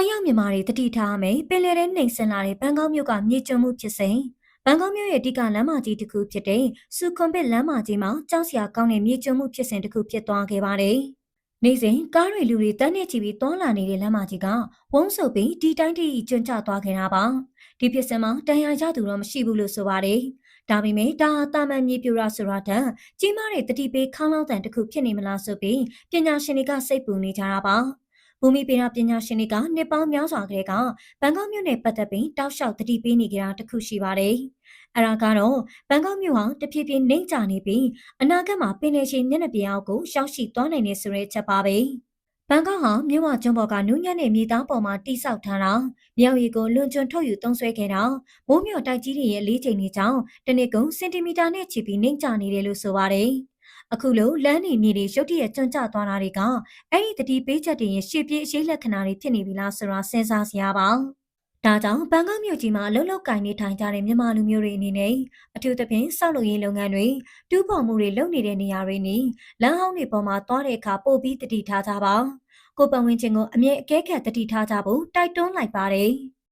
ထိုင်းရောက်မြန်မာတွေတတိထားမယ်ပင်လယ်ထဲနှိမ်စင်လာတဲ့ဘန်ကောက်မြို့ကမြေကျွန်းမှုဖြစ်စဉ်ဘန်ကောက်မြို့ရဲ့အဓိကလမ်းမကြီးတစ်ခုဖြစ်တဲ့စူခွန်ပစ်လမ်းမကြီးမှာကြောက်စရာကောင်းတဲ့မြေကျွန်းမှုဖြစ်စဉ်တစ်ခုဖြစ်သွားခဲ့ပါတယ်။နေ့စဉ်ကားတွေလူတွေတန်းနေချီပြီးတွန်းလာနေတဲ့လမ်းမကြီးကဝုန်းဆုပ်ပြီးဒီတိုင်းတိကျွန်းကျသွားခဲ့တာပါ။ဒီဖြစ်စဉ်မှာတန်ရာရသူတော့မရှိဘူးလို့ဆိုပါတယ်။ဒါပေမဲ့ဒါဟာတာမန်မြေပြူရာဆိုတာတန်ကြီးမားတဲ့တတိပေးခေါင်းလောင်းတန်တစ်ခုဖြစ်နေမလားဆိုပြီးပညာရှင်တွေကစိတ်ပူနေကြတာပါ။ ဘူမိပေနာပညာရှင်တွေကနှစ်ပေါင်းများစွာကလေးကဘန်ကောက်မြို့နယ်ပတ်သက်ပြီးတောက်လျှောက်တတိပေးနေကြတာတခုရှိပါတယ်။အဲဒါကတော့ဘန်ကောက်မြို့ဟာတဖြည်းဖြည်းနှိမ့်ကျနေပြီးအနာဂတ်မှာပင်လယ်ရှင်မျက်နှာပြင်အောက်ကိုရောက်ရှိသွားနိုင်တဲ့ဆိုတဲ့ချက်ပါပဲ။ဘန်ကောက်ဟာမြို့ဝကျွန်းပေါ်ကနူးညံ့တဲ့မြေသားပေါ်မှာတိဆောက်ထားတာမြောက်ရီကိုလွန်ကျွံထုတ်ယူသုံးဆွဲခဲ့တာမိုးမြော်တိုက်ကြီးတွေရဲ့လေးချိန်တွေကြောင့်တနစ်ကုန်းစင်တီမီတာနဲ့ချီပြီးနှိမ့်ကျနေတယ်လို့ဆိုပါတယ်။ အခုလိုလမ်းနေမြေတွေရုတ်တရက်ကျွံ့ကျသွားတာတွေကအဲ့ဒီတတိပေးချက်တွေရဲ့ရှေ့ပြေးအရှိလက္ခဏာတွေဖြစ်နေပြီလားဆိုတာစဉ်းစားစရာပါ။ဒါကြောင့်ဘန်ကောက်မြို့ကြီးမှာအလုပ်လုပ်ကိုင်နေထိုင်ကြတဲ့မြန်မာလူမျိုးတွေအနေနဲ့အထူးသဖြင့်စောက်လုပ်ရေးလုပ်ငန်းတွေတူးဖော်မှုတွေလုပ်နေတဲ့နေရာတွေနဲ့လမ်းဟောင်းတွေပေါ်မှာသွားတဲ့အခါပို့ပြီးတတိထားကြပါ။ကိုပန်ဝင်းချင်းကိုအမြဲအကဲခတ်တတိထားကြဖို့တိုက်တွန်းလိုက်ပါတယ်။